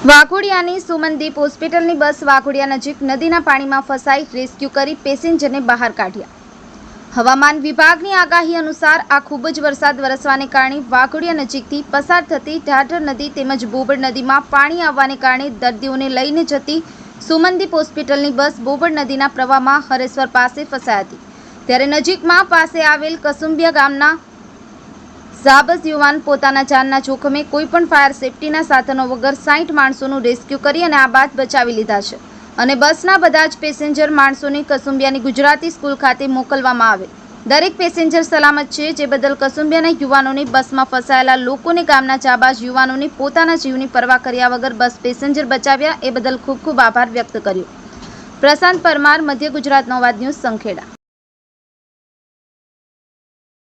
વાઘોડિયાની સુમનદીપ હોસ્પિટલની બસ વાઘોડિયા નજીક નદીના પાણીમાં ફસાઈ રેસ્ક્યુ કરી પેસેન્જરને બહાર કાઢ્યા. હવામાન વિભાગની આગાહી અનુસાર આ ખૂબ જ વરસાદ વરસવાને કારણે વાઘોડિયા નજીકથી પસાર થતી ઢાઢર નદી તેમજ બોબડ નદીમાં પાણી આવવાને કારણે દર્દીઓને લઈને જતી સુમનદીપ હોસ્પિટલની બસ બોબડ નદીના પ્રવાહમાં હરેશ્વર પાસે ફસાઈ હતી. ત્યારે નજીકમાં પાસે આવેલ કસુંબિયા ગામના ઝાબસ યુવાન પોતાના જાનના જોખમે કોઈપણ ફાયર સેફટીના સાધનો વગર સાઠ માણસોનું રેસ્ક્યુ કરી અને આ બાદ બચાવી લીધા છે. અને બસના બધા જ પેસેન્જર માણસોને કસુંબિયાની ગુજરાતી સ્કૂલ ખાતે મોકલવામાં આવે. દરેક પેસેન્જર સલામત છે, જે બદલ કસુંબિયાના યુવાનોને બસમાં ફસાયેલા લોકોને ગામના જાબાજ યુવાનોને પોતાના જીવની પરવા કર્યા વગર બસ પેસેન્જર બચાવ્યા, એ બદલ ખૂબ ખૂબ આભાર વ્યક્ત કર્યો. પ્રશાંત પરમાર, મધ્ય ગુજરાત નવાદ ન્યૂઝ સંખેડા.